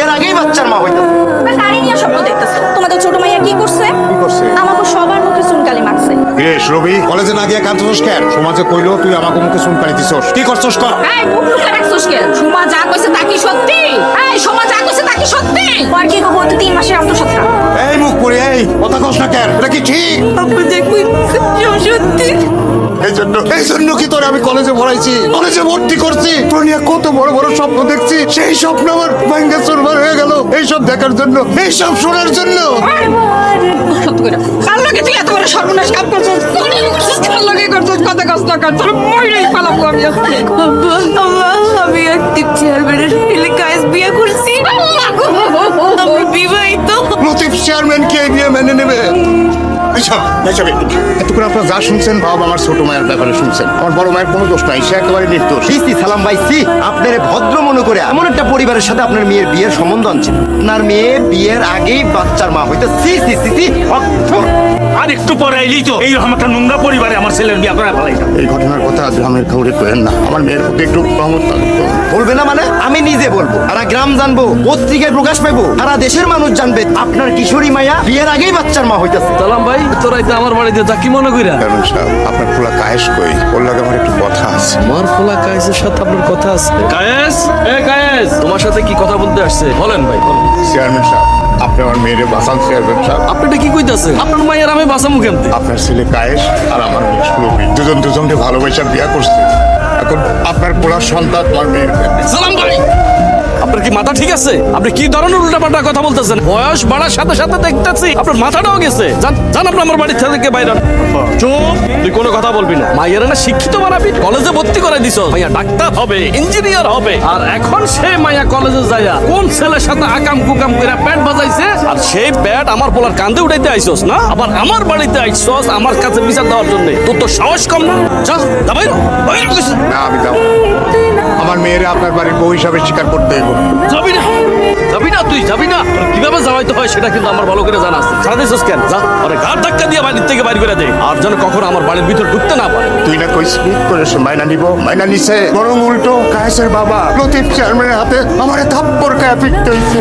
এর আগেই বাচ্চার মা হইতাছে গাড়ি নিয়ে স্বপ্ন দেখতেছো। তোমাদের ছোট মাইয়া কি করছে? কি করছে? আমাকে সবার মুখে চুনকালি মারছে। বেশ রবি কলেজে না গিয়ে কাঁদছস কেন? সমাজে কইলো তুই আমাকে মুখে চুনকালি দিছস। কি করছস কর? এই মুখ ফুটে রাখছিস কেন? সুমা যা কইছে তা কি সত্যি? এই সুমা যা কইছে তা কি সত্যি? আর কি কবো তো তিন মাসের অন্তঃসত্ত্বা। এই মুখ পুরি এই কথা কস না কেন? এটা কি ঠিক? আপু যে সত্যি। জন্য। এই জন্য কি তোরে আমি কলেজে ভরাইছি কলেজে ভর্তি করছি। তোর নিয়ে কত বড় বড় স্বপ্ন দেখছি। সেই স্বপ্ন আমার ভাঙ্গা চুরমার হয়ে গেল। এইসব দেখার জন্য এইসব শোনার জন্য। করে। লগে তুই এত বড় সর্বনাশ কাম করছিস? কার লগে করছিস? কথা কষ্ট কর মইরাই পালাবো আমি আজকে। আমি অ্যাক্টিভ চেয়ারম্যানের এলাকায় বিয়ে করছি। আমি বিবাহিত। লতিফ চেয়ারম্যান কে নিয়ে মেনে নেবে? এইসব এইসব একটু। আপনারা যা শুনছেন বাবা আমার ছোট মায়ের ব্যাপারে শুনছেন। আমার বড় মায়ের কোনো দোষ নাই সে একেবারে নির্দোষ। সি সি সালাম ভাই সি আপনার ভদ্র মনে করে এমন একটা পরিবারের সাথে আপনার মেয়ের বিয়ের সম্বন্ধ আনছেন আপনার মেয়ে বিয়ের আগেই বাচ্চার মা হইতে সি সি সি সি আর একটু পরে তো এইরকম একটা নোংরা পরিবারে আমার ছেলের বিয়ে এই ঘটনার কথা গ্রামের না। আমার মেয়ের প্রতি একটু রহমত বলবে না মানে? আমি নিজে বলব। সারা গ্রাম জানব পত্রিকায় প্রকাশ পাইবো। সারা দেশের মানুষ জানবে আপনার কিশোরী মায়া বিয়ের আগেই বাচ্চার মা হইতেছে। সালাম ভাই। তোরা এটা আমার বাড়িতে যা কি মনে কইরা? চেয়ারম্যান সাহেব আপনার খোলা কায়েস কই? ওর লাগে আমার একটু কথা আছে। আমার খোলা কায়েসের সাথে আপনার কথা আছে। কায়েস? এ কায়েস! তোমার সাথে কি কথা বলতে আসছে? বলেন ভাই চেয়ারম্যান সাহেব আপনি আমার মেয়েরে বাঁচান চেয়ারম্যান সাহেব। আপনি এটা কি কইতাছেন? আপনার মায়ের আমি বাসামু কেমতে আপনার ছেলে কায়েস আর আমার মেয়ে সুরভি। দুজন দুজনকে ভালোবাসা বিয়া করছে। এখন আপনার পোড়ার সন্তান আমার মেয়ের। সালাম ভাই! আপনার কি মাথা ঠিক আছে? আপনি কি ধরনের উল্টাপাল্টা কথা বলতেছেন? বয়স বাড়ার সাথে সাথে দেখতেছি আপনার মাথাটাও গেছে। জান আপনি আমার বাড়ি থেকে বাইরে। চুপ, তুই কোনো কথা বলবি না। মাইয়ের না শিক্ষিত বানাবি কলেজে ভর্তি করে দিছ। মাইয়া ডাক্তার হবে, ইঞ্জিনিয়ার হবে। আর এখন সে মাইয়া কলেজে যাইয়া কোন ছেলের সাথে আকাম কুকাম করে প্যাট বাজাইছে? আর সেই প্যাট আমার পোলার কান্দে উঠাইতে আইছস না? আবার আমার বাড়িতে আইছস আমার কাছে বিচার দেওয়ার জন্য। তোর তো সাহস কম না। যা গেছিস না, আমি যাব। আমার মেয়েরে আপনার বাড়ির বউ হিসাবে স্বীকার করতে দেবো যাবি না? যাবি না তুই? যাবি না? কীভাবে যাওয়াইতে হয় সেটা কিন্তু আমার ভালো করে জানা আছে। সারা দিছিস কেন? যা আরে গাড় ধাক্কা দিয়ে বাড়ির থেকে বাইর করে দে। আর যেন কখনো আমার বাড়ির ভিতর ঢুকতে না পারে। তুই না কই স্মিথ করেছ মাইনা নিব। মাইনা নিছে। বরং উল্টো কায়েসের বাবা লতিফ চেয়ারম্যানের হাতে আমার থাপ্পড় কায়া পিটতে হইছে।